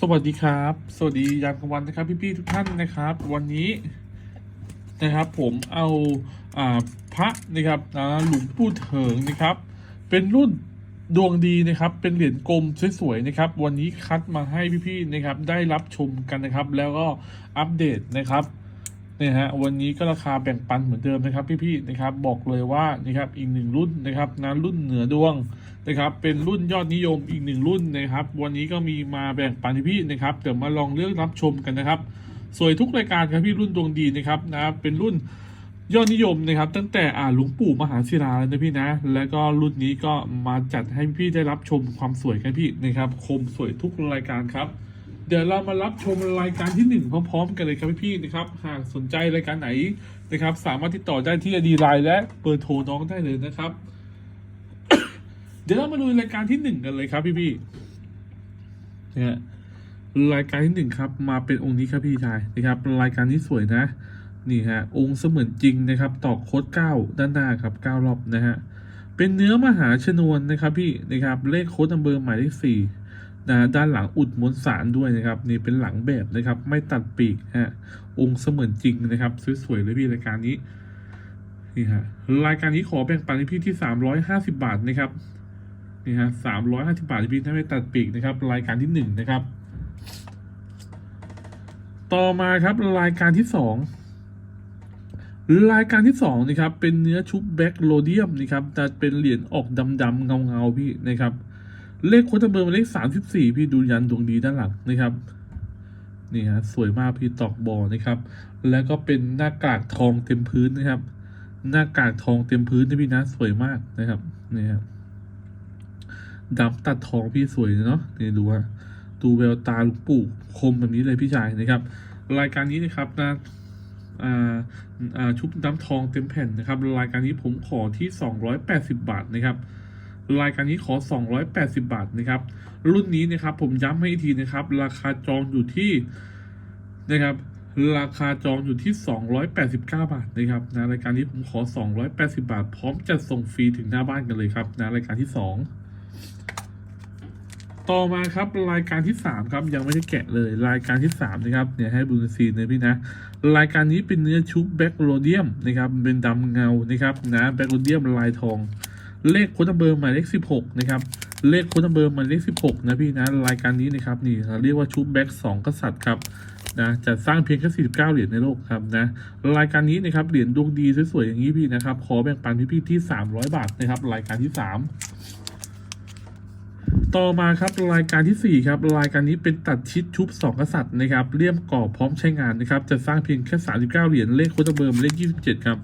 สวัสดีครับ สวัสดียามกลางวันนะครับพี่ๆทุกท่านนะครับ วันนี้นะครับผมเอาอ่าพระนะครับนะหลวงปู่เถิงนะครับ เป็นรุ่นดวงดีนะครับ เป็นเหรียญกลมสวยๆนะครับ วันนี้คัดมาให้พี่ๆนะครับ ได้รับชมกันนะครับ แล้วก็อัปเดตนะครับเนี่ยฮะวันนี้ก็ราคาแบ่งปันเหมือนเดิมนะครับ พี่ๆนะครับ บอกเลยว่านะครับอีกหนึ่งรุ่นนะครับนะรุ่นเหนือดวง นะครับเป็นรุ่นยอดนิยมอีกหนึ่งรุ่นนะครับ วันนี้ก็มีมาแบ่งปันให้พี่นะครับเดี๋ยวมาลองเลือกรับชมกันนะครับ สวยทุกรายการครับพี่รุ่นดวงดีนะครับนะเป็นรุ่นยอดนิยมนะครับ ตั้งแต่อ่าหลวงปู่มหาศิลาแล้วนะพี่นะ แล้วก็รุ่นนี้ก็มาจัดให้พี่ได้รับชมความสวยกันพี่นะครับ คมสวยทุกรายการครับ เดี๋ยวเรามารับชมรายการที่หนึ่งพร้อม ๆ กันเลยครับพี่ๆนะครับหากสนใจรายการไหนนะครับ สามารถติดต่อได้ที่อดีไลน์และเบอร์โทรน้องได้เลยนะครับ เดี๋ยวเรามาดูรายการที่หนึ่งกันเลยครับพี่ๆนะฮะรายการที่หนึ่งครับ มาเป็นองค์นี้ครับพี่ชายนะครับ รายการนี้สวยนะ นี่ฮะ องค์เสมือนจริงนะครับ ตอกโค้ดเก้าด้านหน้าครับเก้ารอบนะฮะเป็นเนื้อมหาชนวนนะครับพี่นะครับเลขโค้ดนัมเบอร์หมายเลขสี่นะด้านหลังอุดมวลสารด้วยนะครับ นี่เป็นหลังแบบนะครับ ไม่ตัดปีกฮะองค์เสมือนจริงนะครับสวยๆเลยพี่รายการนี้นี่ฮะรายการนี้ขอแบ่งปันให้พี่ที่สามร้อยห้าสิบาทนะครับ นี่ฮะสามร้อยห้าสิบาทที่พี่ถ้าไม่ตัดปีกนะครับ รายการที่หนึ่งนะครับ ต่อมาครับรายการที่สองรายการที่สองนะครับ เป็นเนื้อชุบแบ็กโลเดียมนะครับแต่เป็นเหรียญออกดำๆเงาๆพี่นะครับ เลขโค้ดเบอร์มายเลขสามสิบสี่พี่ดูยันดวงดีด้านหลังนะครับนี่ฮะสวยมากพี่ตอกบอนะครับ แล้วก็เป็นหน้ากากทองเต็มพื้นนะครับ หน้ากากทองเต็มพื้นนะพี่นะสวยมากนะครับนี่ครับ ดำตัดทองพี่สวยเนาะนี่ดูฮะดูแววตาลุงปู่คมแบบนี้เลยพี่ชายนะครับ รายการนี้นะครับนะอ่าอ่าชุบน้ำทองเต็มแผ่นนะครับ รายการนี้ผมขอที่ 280 บาทนะครับ รายการนี้ขอ 280 บาทนะครับ รุ่นนี้นะครับผมย้ำให้อีกทีนะครับ ราคาจองอยู่ที่นะครับราคาจองอยู่ที่ 289 บาทนะครับนะรายการนี้ผมขอ 280 บาท พร้อมจัดส่งฟรีถึงหน้าบ้านกันเลยครับนะรายการที่ 2 ต่อมาครับรายการที่3ครับยังไม่ได้แกะเลยรายการที่3นะครับเนี่ยให้บูนซีนเลยพี่นะ รายการนี้เป็นเนื้อชุบแบ็กโรเดียมนะครับเป็นดำเงานะครับนะแบ็กโรเดียมลายทอง เลขโค้ดนัมเบอร์หมายเลข16นะครับเลขโค้ดนัมเบอร์หมายเลข16นะพี่นะรายการนี้นะครับนี่เราเรียกว่าชุบแบ็กสองกษัตริย์ครับนะจะสร้างเพียงแค่49 เหรียญในโลกครับนะรายการนี้นะครับเหรียญดวงดีสวยๆอย่างนี้พี่นะครับขอแบ่งปันพี่ๆที่ 300 บาทนะครับรายการที่ 3 ต่อมาครับรายการที่ 4 ครับ รายการนี้เป็นตัดชิดชุบ 2 กษัตริย์นะครับเลี่ยมกรอบพร้อมใช้งานนะครับ จะสร้างเพียงแค่ 39 เหรียญเลขโคตรเบอร์หมายเลข 27 ครับ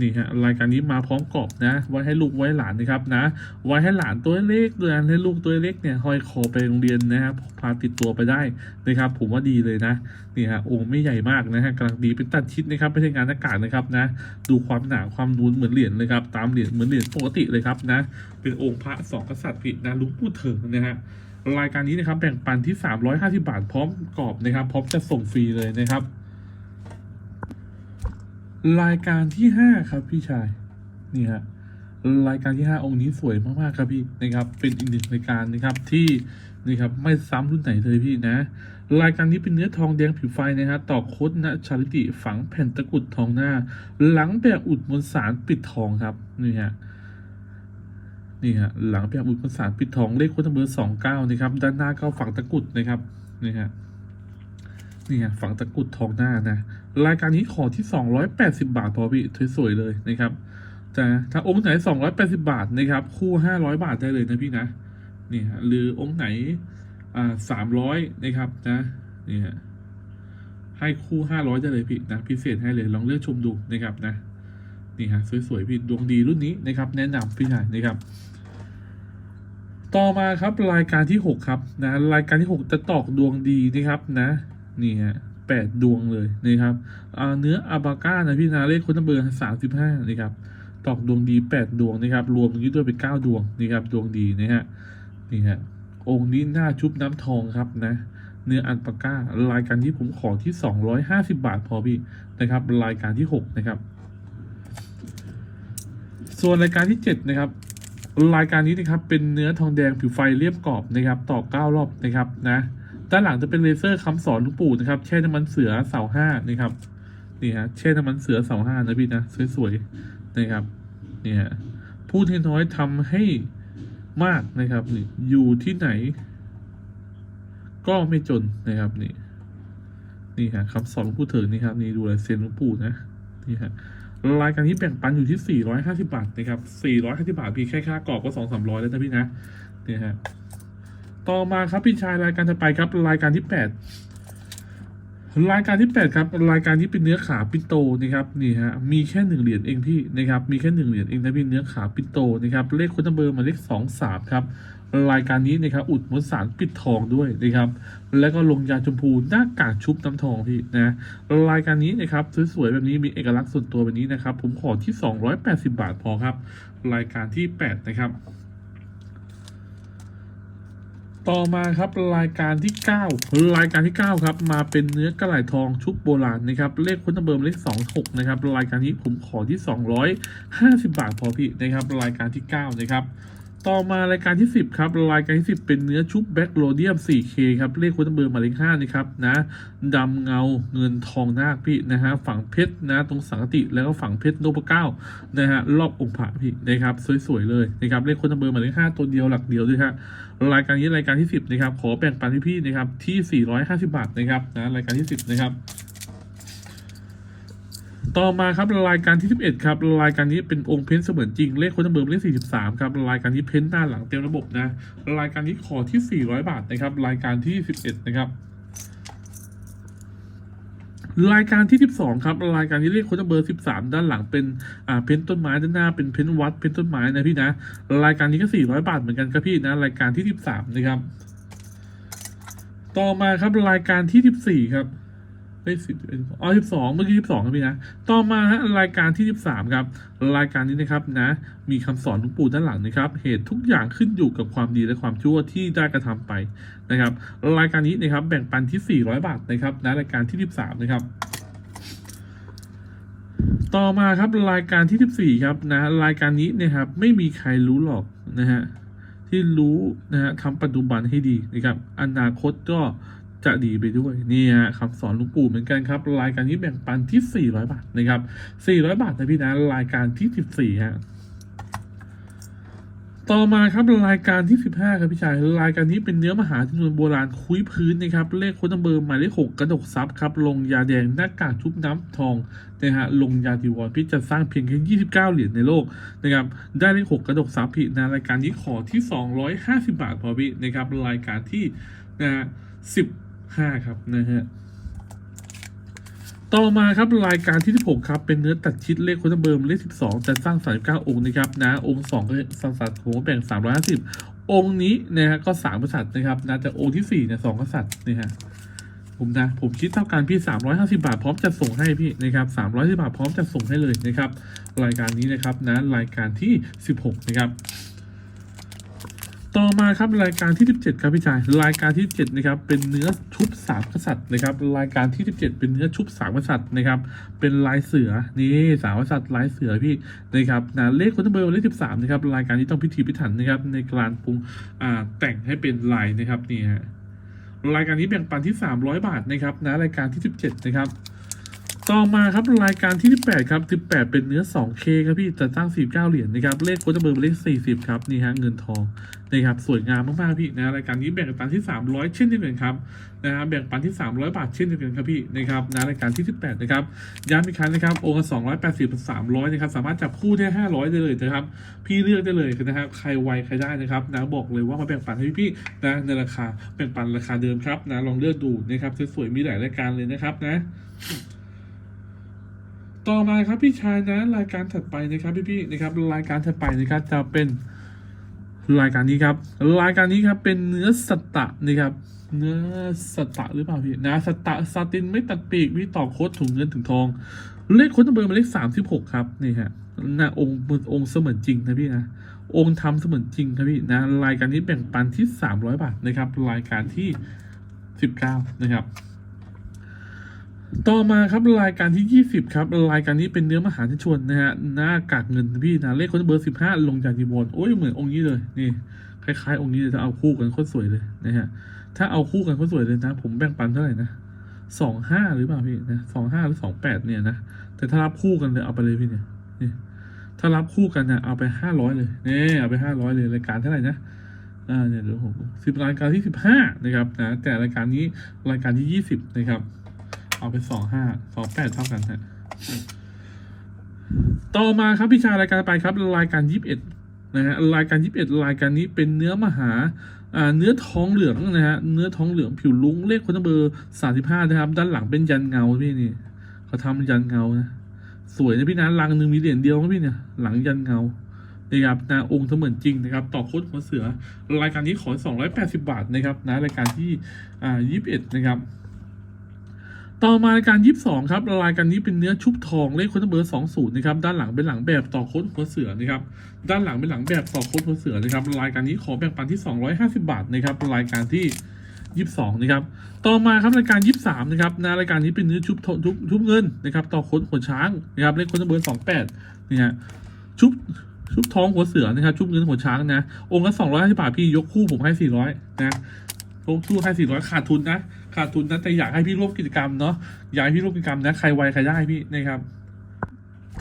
นี่ฮะรายการนี้มาพร้อมกรอบนะ ไว้ให้ลูกไว้หลานนะครับนะ ไว้ให้หลานตัวเล็กด้วยนะให้ลูกตัวเล็กเนี่ยห้อยคอไปโรงเรียนนะครับพาติดตัวไปได้นะครับ ผมว่าดีเลยนะนี่ฮะองค์ไม่ใหญ่มากนะฮะกำลังดีเป็นตัดชิดนะครับไม่ใช่งานหน้ากากนะครับนะ ดูความหนาความนูนเหมือนเหรียญเลยครับตามเหรียญเหมือนเหรียญปกติเลยครับนะ เป็นองค์พระสองกษัตริย์ผิดนะลุงพูดเถิงนะฮะรายการนี้นะครับแบ่งปันที่ 350 บาทพร้อมกรอบนะครับพร้อมจะส่งฟรีเลยนะครับ รายการที่ห้าครับพี่ชายนี่ฮะรายการที่ห้าองค์นี้สวยมากๆครับพี่นะครับ เป็นอีกหนึ่งรายการนะครับที่นี่ครับไม่ซ้ำรุ่นไหนเลยพี่นะ รายการนี้เป็นเนื้อทองแดงผิวไฟนะฮะต่อโคดนะชาลิติฝังแผ่นตะกุดทองหน้า หลังแบบอุดมวลสารปิดทองครับนี่ฮะนี่ฮะหลังแบบอุดมวลสารปิดทองเลขโค้ดเบอร์สองเก้านะครับด้านหน้าก็ฝังตะกุดนะครับนี่ฮะ เนี่ฮะฝังตะกุดทองหน้านะ รายการนี้ขอที่ 280 บาทพอพี่สวยๆเลยนะครับแต่ถ้าองค์ไหน 280 บาทนะครับ คู่ 500 บาทได้เลยนะพี่นะนี่ฮะหรือองค์ไหนอ่า300นะครับนะนี่ฮะให้คู่500ได้เลยพี่นะพิเศษให้เลยลองเลือกชมดูนะครับนะนี่ฮะสวยๆพี่ดวงดีรุ่นนี้นะครับ แนะนำพี่ชายนะครับ ต่อมาครับรายการที่6ครับนะรายการที่6จะตอกดวงดีนะครับนะ นี่ฮะแปดดวงเลยนะครับเนื้ออาบาก้านะพี่นะเลขคนเบอร์สามสิบห้านะครับตอกดวงดีแปดดวงนะครับ รวมตรงนี้ด้วยเป็นเก้าดวงนะครับดวงดีนะฮะนี่ฮะองค์นี้หน้าชุบน้ำทองครับนะ เนื้ออันปาก้ารายการที่ผมขอที่สองร้อยห้าสิบาทพอพี่นะครับ รายการที่หกนะครับส่วนรายการที่เจ็ดนะครับรายการนี้นะครับเป็นเนื้อทองแดงผิวไฟเรียบกรอบนะครับ ต่อเก้ารอบนะครับนะ ด้านหลังจะเป็นเลเซอร์คำสอนหลวงปู่นะครับแช่น้ำมันเสือเสาห้านะครับนี่ฮะแช่น้ำมันเสือเสาห้านะพี่นะสวยๆนะครับนี่ฮะพูดให้น้อยทำให้มากนะครับนี่อยู่ที่ไหน ก็ไม่จนนะครับนี่นี่ฮะคำสอนหลวงปู่เถิงนี่ครับนี่ดูลายเซ็นหลวงปู่นะนี่ฮะรายการที่แบ่งปันอยู่ที่ 450 บาทนะครับ 450 บาทพี่แค่ค่ากรอบก็ 2 3 0 0 แล้วนะพี่นะนี่ฮะ ต่อมาครับพี่ชายรายการถัดไปครับ รายการที่8รายการที่8ครับ รายการที่เป็นเนื้อขาปิโตนะครับนี่ฮะมีแค่หนึ่งเหรียญเองพี่นะครับมีแค่หนึ่งเหรียญเองนะพี่เนื้อขาปิโตนะครับเลขโค้ดเบอร์มาเลขสองสามครับรายการนี้นะครับอุดมวลสารปิดทองด้วยนะครับ แล้วก็ลงยาชมพูหน้ากากชุบน้ำทองพี่นะรายการนี้นะครับสวยๆแบบนี้มีเอกลักษณ์ส่วนตัวแบบนี้นะครับ ผมขอที่ 280 บาทพอครับ รายการที่ 8 นะครับ ต่อมาครับรายการที่ 9 รายการที่ 9 ครับ มาเป็นเนื้อกระไหล่ทองชุบโบราณนะครับเลขคุณเบอร์เลข26นะครับรายการนี้ผมขอที่ 250 บาทพอพี่นะครับรายการที่ 9 นะครับ ต่อมารายการที่ 10 ครับ รายการที่ 10 เป็นเนื้อชุบแบ็กโรเดียม 4K ครับ เลขคุณเบอร์หมายเลข5นะครับนะดำเงาเงินทองนาคพี่นะฮะฝั่งเพชรนะ ตรงสังกติแล้วก็ฝั่งเพชรโนบเก้านะฮะรอบองค์พระพี่นะครับ สวย ๆ เลยนะครับ เลขคุณเบอร์หมายเลข5ตัวเดียวหลักเดียวด้วยฮะรายการนี้รายการที่ 10 นะครับ ขอแบ่งปันให้พี่นะครับที่ 450 บาทนะครับนะรายการที่ 10 นะครับ ต่อมาครับรายการที่ 11 ครับรายการนี้เป็นองค์เพ้นเสมือนจริงเลขโค้ดเบอร์เลข 43 ครับรายการนี้เพ้นหน้าหลังเต็มระบบนะรายการนี้ขอที่ 400 บาทนะครับรายการที่ 11 นะครับรายการที่ 12 ครับ รายการที่เลขโค้ดเบอร์ 13 ด้านหลังเป็นอ่าเพ้นต้นไม้ด้านหน้าเป็นเพ้นวัดเพ้นต้นไม้นะพี่นะ รายการนี้ก็ 400 บาทเหมือนกันครับพี่นะ รายการที่ 13 นะครับ ต่อมาครับรายการที่ 14 ครับ ไม่สิบอ๋อสิบสองเมื่อกี้สิบสองครับพี่นะ ต่อมาฮะรายการที่สิบสามครับ รายการนี้นะครับนะ มีคำสอนหลวงปู่ด้านหลังนะครับ เหตุทุกอย่างขึ้นอยู่กับความดีและความชั่วที่ได้กระทำไปนะครับ รายการนี้นะครับ แบ่งปันที่400บาทนะครับนะรายการที่13นะครับต่อมาครับรายการที่ 14 ครับนะรายการนี้นะครับ ไม่มีใครรู้หรอกนะฮะที่รู้นะฮะทำปัจจุบันให้ดีนะครับ อนาคตก็ จะดีไปด้วยนี่ฮะคำสอนลวงปู่เหมือนกันครับ รายการนี้แบ่งปันที่ 400 บาทนะครับ 400 บาทนะพี่นะรายการที่ 14ฮะต่อมาครับรายการที่ 15 ครับพี่ชายรายการนี้เป็นเนื้อมหาจำนวนโบราณคุยพื้นนะครับเลขค้นัมเบอร์หมายเลขหกกระดกซับครับลงยาแดงหน้ากากชุบน้ำทองนะฮะลงยาดิวอนพี่จะสร้างเพียงแค่29 เหรียญในโลกนะครับได้เลขหกกระดกซับพี่นะรายการนี้ขอที่ 250 บาทพอพี่นะครับรายการที่นะฮะ 5 ครับนะฮะต่อมาครับรายการที่ 16 ครับ เป็นเนื้อตัดชิดเลขโค้ดเบอร์มเลข 12 จะสร้าง 39 องค์นะครับนะองค์2ก็สังสัตว์ผมแบ่ง 350 องค์นี้นะฮะก็ 3 กษัตริย์นะครับนะแต่องค์ที่4เนี่ย2กษัตริย์นะฮะผมนะผมคิดเท่ากันพี่ 350 บาทพร้อมจะส่งให้พี่นะครับ350บาทพร้อมจะส่งให้เลยนะครับรายการนี้นะครับนะรายการที่ 16 นะครับ ต่อมาครับรายการที่ 17 ครับพี่ชายรายการที่ 17 นะครับ เป็นเนื้อชุบสามกษัตริย์นะครับ รายการที่ 17 เป็นเนื้อชุบสามกษัตริย์นะครับ เป็นลายเสือนี่สามกษัตริย์ลายเสือพี่นะครับนะเลขคนเบอร์เลข 13 นะครับ รายการนี้ต้องพิธีพิถันนะครับ ในการปรุงอ่าแต่งให้เป็นลายนะครับนี่ฮะรายการนี้แบ่งปันที่ 300 บาทนะครับนะรายการที่ 17 นะครับ ต่อมาครับรายการที่ 18 ครับ 18 เป็นเนื้อ 2K ครับพี่จะตั้ง 49 เหรียญนะครับ เลขโค้ดเบอร์เป็นเลข 40 ครับนี่ฮะเงินทองนะครับสวยงามมากๆพี่นะรายการนี้แบ่งปันที่ 300 เช่นเดียวกันครับนะฮะแบ่งปันที่ 300 บาทเช่นเดียวกันครับพี่นะครับนะรายการที่ 18 นะครับย้ำอีกครั้งนะครับโองค์ละ280กับ300นะครับสามารถจับคู่ได้ 500 ได้เลยนะครับพี่เลือกได้เลยนะครับใครไวใครได้นะครับนะบอกเลยว่ามาแบ่งปันให้พี่ๆนะในราคาแบ่งปันราคาเดิมครับนะลองเลือกดูนะครับสวยๆมีหลายรายการเลยนะครับนะ ต่อมาครับพี่ชายนะรายการถัดไปนะครับพี่ๆนะครับรายการถัดไปนะครับจะเป็นรายการนี้ครับ รายการนี้ครับเป็นเนื้อสตะนะครับ เนื้อสตะหรือเปล่าพี่นะสตะซาตินไม่ตัดปีกพี่ต่อโค้ดถุงเงินถึงทอง เลขโค้ดเบอร์หมายเลขสามสิบหกครับนี่ฮะหน้าองค์องค์เสมือนจริงนะพี่นะองค์ทำเสมือนจริงครับพี่นะรายการนี้แบ่งปันที่สามร้อยบาทนะครับ รายการที่สิบเก้านะครับ ต่อมาครับรายการที่ 20 ครับ รายการนี้เป็นเนื้อมหาชนนะฮะหน้ากากเงินพี่นะเลขคนเบอร์ 15 ลงจากดีบอลโอ้ยเหมือนองค์นี้เลยนี่คล้ายๆ องค์นี้เลยจะเอาคู่กันโคตรสวยเลยนะฮะถ้าเอาคู่กันก็สวยเลยนะ ผมแบ่งปันเท่าไหร่นะสองห้าหรือเปล่าพี่นะสองห้าหรือสองแปดเนี่ยนะแต่ถ้ารับคู่กันเลยเอาไปเลยพี่เนี่ยนี่ถ้ารับคู่กันเนี่ยเอาไปห้าร้อยเลยเนี่ยเอาไปห้าร้อยเลยรายการเท่าไหร่นะอ่าเนี่ยเดี๋ยวผมสิบรายการที่สิบห้านะครับนะแต่รายการนี้รายการที่ยี่สิบนะครับ เอาไปสองห้าสองแปดเท่ากันฮะต่อมาครับพี่ชายรายการไปครับ รายการยีิบเอ็ดนะฮะรายการยีิบเอ็ดรายการนี้เป็นเนื้อมหาอ่าเนื้อทองเหลืองนะฮะเนื้อทองเหลืองผิวลุ้งเลขคนเบอร์สามสิบห้านะครับ ด้านหลังเป็นยันเงาพี่นี่เขาทำยันเงานะสวยนะพี่นะลังหนึ่งมีเหรียญเดียวนะพี่เนี่ยหลังยันเงานะครับนะองค์เสมือนจริงนะครับ ต่อโคตรหัวเสือ รายการนี้ขอสองร้อยแปดสิบาทนะครับนะรายการที่อ่ายี่สิบเอ็ดนะครับ ต่อมารายการยี่สิบสองครับรายการนี้เป็นเนื้อชุบทองเลขคนเบอร์สองศูนย์นะครับ ด้านหลังเป็นหลังแบบต่อโค้ดหัวเสือนะครับ ด้านหลังเป็นหลังแบบต่อโค้ดหัวเสือนะครับ รายการนี้ขอแบ่งปันที่ 250 บาทนะครับ รายการที่ 22 นะครับ ต่อมาครับรายการ 23 นะครับนะรายการนี้เป็นเนื้อชุบทองชุบชุบเงินนะครับ ต่อโค้ดหัวช้างนะครับ เลขคนเบอร์ 28 นี่ฮะ ชุบชุบทองหัวเสือนะครับ ชุบเงินหัวช้างนะ องค์ละ250บาทพี่ยกคู่ผมให้ 400 นะยกคู่ให้ 400 ขาดทุนนะ ขาดทุนนะแต่อยากให้พี่ร่วมกิจกรรมเนาะอยากให้พี่ร่วมกิจกรรมนะใครไวใครได้พี่นะครับ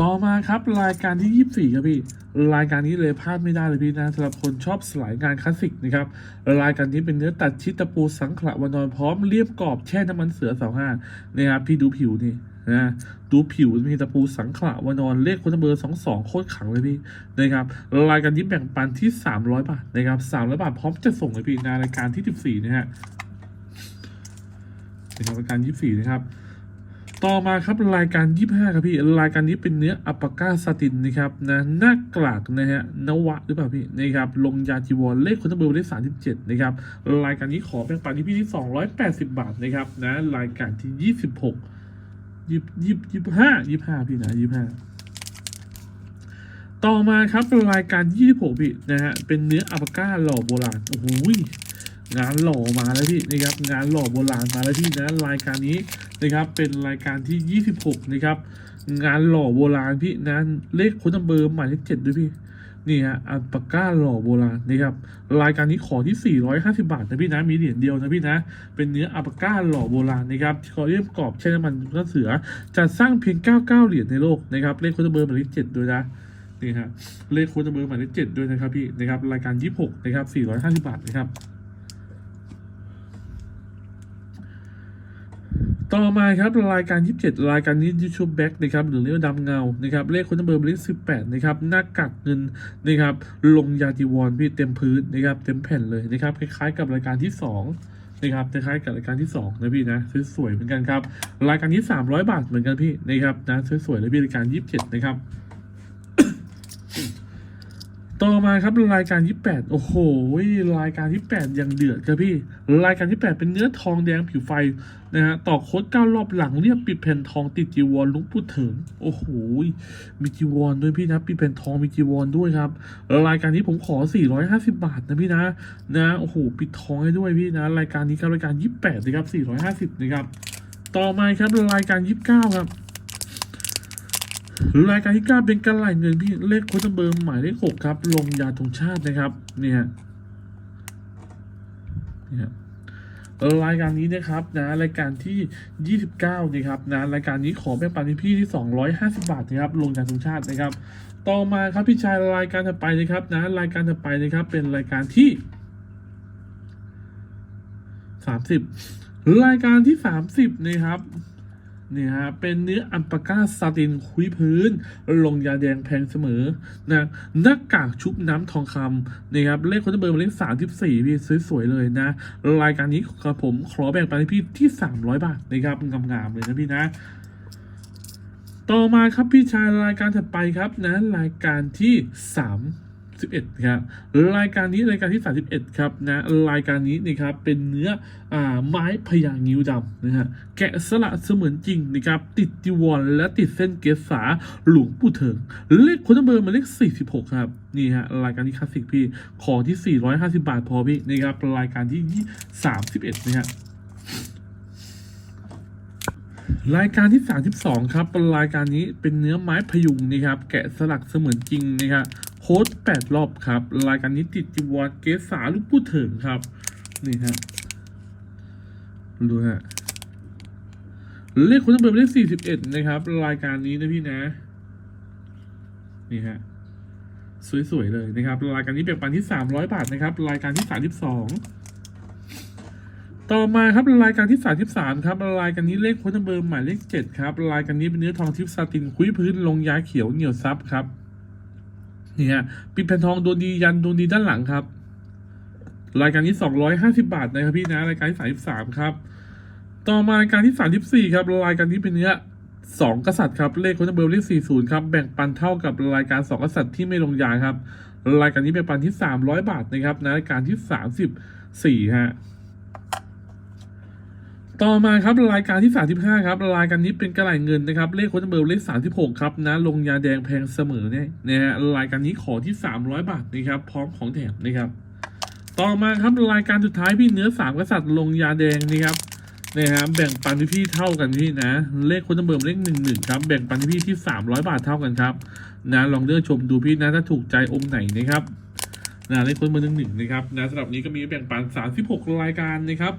ต่อมาครับรายการที่ 24 ครับพี่รายการนี้เลยพลาดไม่ได้เลยพี่นะสำหรับคนชอบสลายงานคลาสสิกนะครับรายการนี้เป็นเนื้อตัดชิตะปูสังขละวานอนพร้อมเรียบกรอบแช่น้ำมันเสือเสาห้านะครับพี่ดูผิวนี่นะดูผิวมีตะปูสังขละวานอนเลขคนเบอร์สองสองโคตรขังเลยพี่นะครับรายการนี้แบ่งปันที่ 300 บาทนะครับ300 บาทพร้อมจะส่งเลยพี่ในรายการที่ 14 นะฮะ นะครับรายการ24นะครับ ต่อมาครับรายการ25ครับพี่รายการนี้เป็นเนื้ออัปาก้าซาตินนะครับนะหน้ากลากนะฮะนวะหรือเปล่าพี่นะครับลงยาจีวรเลขคนเบอร์เลข37นะครับรายการนี้ขอเป็นปันที่พี่ที่280บบาทนะครับนะรายการที่26ยี่ยี่ยี่ห้ายี่ห้าพี่นะยี่ห้าต่อมาครับรายการ 26พี่นะฮะ เป็นเนื้ออัปาก้าหล่อโบราณ โอ้โหย งานหล่อมาแล้วพี่นะครับงานหล่อโบราณมาแล้วพี่นะรายการนี้นะครับเป็นรายการที่ 26 นะครับ งานหล่อโบราณพี่นะเลขคนนัมเบอร์หมายเลขเจ็ดด้วยพี่นี่ฮะอัลปาก้าหล่อโบราณนะครับรายการนี้ขอที่ 450 บาทนะพี่นะมีเหรียญเดียวนะพี่นะ เป็นเนื้ออัลปาก้าหล่อโบราณนะครับที่เขาเรียกกรอบใช้น้ำมันกระเสือจะสร้างเพียง 99 เหรียญในโลกนะครับเลขคนนัมเบอร์หมายเลขเจ็ดด้วยนะนี่ฮะเลขคนนัมเบอร์หมายเลขเจ็ดด้วยนะครับพี่นะครับรายการ 26 นะครับ 450 บาทนะครับ ต่อมาครับรายการ 27 รายการนี้ยูชูแบ็กนะครับหรือเรียกว่าดำเงานะครับเลขคนเบอร์เลข18นะครับหน้ากักเงินนะครับลงยาจีวรพี่เต็มพื้นนะครับเต็มแผ่นเลยนะครับคล้ายๆกับรายการที่ 2 นะครับคล้ายๆกับรายการที่2นะพี่นะสวยๆเหมือนกันครับรายการที่300 บาทเหมือนกันพี่นะครับนะสวยๆเลยพี่รายการ 27 นะครับ ต่อมาครับรายการ 28 โอ้โห รายการที่8ยังเดือดครับพี่ รายการที่8เป็นเนื้อทองแดงผิวไฟนะฮะ ต่อโค้ดเก้ารอบหลังเรียบปิดแผ่นทองติดจีวรลุงพูดถึง โอ้โห มีจีวรด้วยพี่นะปิดแผ่นทองมีจีวรด้วยครับ รายการนี้ผมขอ 450 บาทนะพี่นะ นะ โอ้โห ปิดทองให้ด้วยพี่นะ รายการนี้ครับรายการ 28 นะครับ 450 นะครับ ต่อมาครับรายการ 29 ครับ รายการที่เก้าเป็นการไหลเงินพี่เลขโค้ดเบอร์หมายเลขหกครับ ลงยาธงชาตินะครับเนี่ยเนี่ยรายการนี้นะครับนะรายการที่ยี่สิบเก้านะครับนะรายการนี้ขอแบ่งปันให้พี่ที่สองร้อยห้าสิบาทนะครับลงยาธงชาตินะครับ ต่อมาครับพี่ชายรายการถัดไปนะครับนะรายการถัดไปนะครับเป็นรายการที่สามสิบรายการที่สามสิบนะครับ นี่ฮะเป็นเนื้ออัลปาก้าซาตินคุยพื้น ลงยาแดงแพงเสมอนะหน้ากากชุบน้ำทองคำนะครับเลขคนเบอร์หมายเลขสามสิบสี่พี่สวยๆเลยนะ รายการนี้ครับผมขอแบ่งปันให้พี่ที่สามร้อยบาทนะครับงามๆเลยนะพี่นะ ต่อมาครับพี่ชายรายการถัดไปครับนะรายการที่สาม สิบเอ็ดครับรายการนี้รายการที่สามสิบเอ็ดครับนะรายการนี้นะครับเป็นเนื้ออ่าไม้พยางนิ้วดำนะฮะแกะสลักเสมือนจริงนะครับติดจีวรและติดเส้นเกศาหลวงปู่เถิงเลขคนเบอร์มาเลขสี่สิบหกครับนี่ฮะรายการนี้คลาสสิกพี่ขอที่สี่ร้อยห้าสิบาทพอพี่นะครับรายการที่สามสิบเอ็ดนะฮะรายการที่ 32 ครับรายการนี้เป็นเนื้อไม้พยุงนะครับ แกะสลักเสมือนจริงนะครับ โค้ด8รอบครับ รายการนี้ติดจีวรเกสาลูกผู้เถิงครับ นี่ฮะดูฮะเลขคุณต้องเบอร์เลขสี่สิบเอ็ดนะครับ รายการนี้นะพี่นะ นี่ฮะสวยๆเลยนะครับ รายการนี้แบ่งปันที่สามร้อยบาทนะครับ รายการที่สามสิบสองต่อมาครับรายการที่สามสิบสามครับรายการนี้เลขโค้ดเบอร์หมายเลขเจ็ดครับรายการนี้เป็นเนื้อทองทิพย์ซาตินคุยพื้นลงยาเขียวเหนียวซับครับ นี่ฮะปิดแผ่นทองดวงดียันดวงดีด้านหลังครับ รายการที่สองร้อยห้าสิบาทนะครับพี่นะ รายการที่สามสิบสามครับ ต่อมารายการที่สามสิบสี่ครับ รายการนี้เป็นเนื้อสองกษัตริย์ครับ เลขค้ดเบอร์เลขสี่ศูนย์ครับ แบ่งปันเท่ากับรายการสองกษัตริย์ที่ไม่ลงยาครับ รายการนี้แบ่งปันที่สามร้อยบาทนะครับในรายการที่สามสิบสี่ฮะ ต่อมาครับรายการที่ 35 ครับรายการนี้เป็นกระไหลเงินนะครับเลขโค้ดเบอร์เลข 36 ครับนะลงยาแดงแพงเสมอเนี่ยนะฮะรายการนี้ขอที่ 300 บาทนะครับพร้อมของแถมนะครับต่อมาครับรายการสุดท้ายพี่เนื้อสามกษัตริย์ลงยาแดงนะครับนะฮะแบ่งปันพี่เท่ากันพี่นะ เลขโค้ดเบอร์เลข11ครับแบ่งปันพี่ที่ 300 บาทเท่ากันครับนะลองเลือกชมดูพี่นะถ้าถูกใจองค์ไหนนะครับนะเลขโค้ดเบอร์หนึ่งนะครับนะสำหรับนี้ก็มีแบ่งปัน 36 รายการนะครับ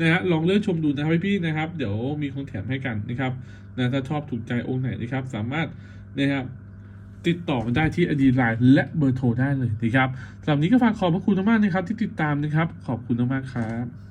นะฮะลองเลือกชมดูนะครับพี่ๆนะครับ เดี๋ยวมีของแถมให้กันนะครับนะถ้าชอบถูกใจองค์ไหนนะครับ สามารถนะครับติดต่อมาได้ที่อดีไลน์และเบอร์โทรได้เลยนะครับสำหรับนี้ก็ฝากขอบพระคุณมากๆนะครับที่ติดตามนะครับ ขอบคุณมากๆครับ